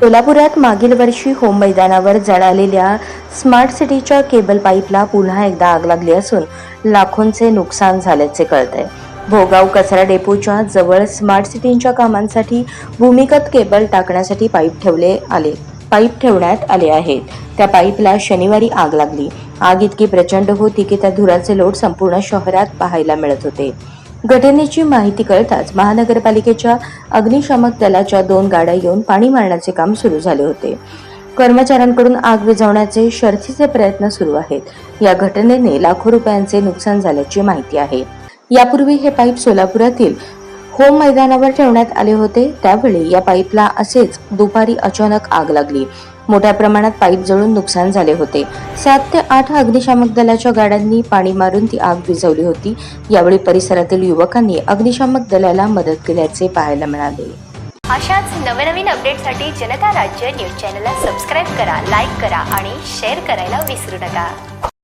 कोल्हापुरात मागील वर्षी होम मैदानावर जळालेल्या स्मार्ट सिटीच्या केबल पाईपला पुन्हा एकदा आग लागली असून लाखोंचे नुकसान झाल्याचे कळतंय. भोगाव कचरा डेपोच्या जवळ स्मार्ट सिटीच्या कामांसाठी भूमिगत केबल टाकण्यासाठी पाईप ठेवले आले पाईप ठेवण्यात आले आहेत. त्या पाईपला शनिवारी आग लागली. आग इतकी प्रचंड होती की त्या धुराचे लोट संपूर्ण शहरात पाहायला मिळत होते. घटनेची माहिती कळताच महानगरपालिकेच्या अग्निशामक दलाच्या दोन गाड्या येऊन पाणी मारण्याचे काम सुरू झाले होते. कर्मचाऱ्यांकडून आग विझवण्याचे शर्थीचे प्रयत्न सुरू आहेत. या घटनेने लाखो रुपयांचे नुकसान झाल्याची माहिती आहे. यापूर्वी हे पाईप सोलापुरातील होम मैदानावर ठेवण्यात आले होते. त्यावेळी या पाईपला असेच दुपारी अचानक आग लागली. मोठ्या प्रमाणात पाईप जळून नुकसान झाले होते. सात ते आठ अग्निशामक दलाच्या गाड्यांनी पाणी मारून ती आग विझवली होती. यावेळी परिसरातील युवकांनी अग्निशामक दलाला मदत केल्याचे पाहायला मिळाले. अशाच नवनवीन अपडेटसाठी जनता राज्य न्यूज चॅनलला सबस्क्राईब करा लाईक करा आणि शेअर करायला विसरू नका.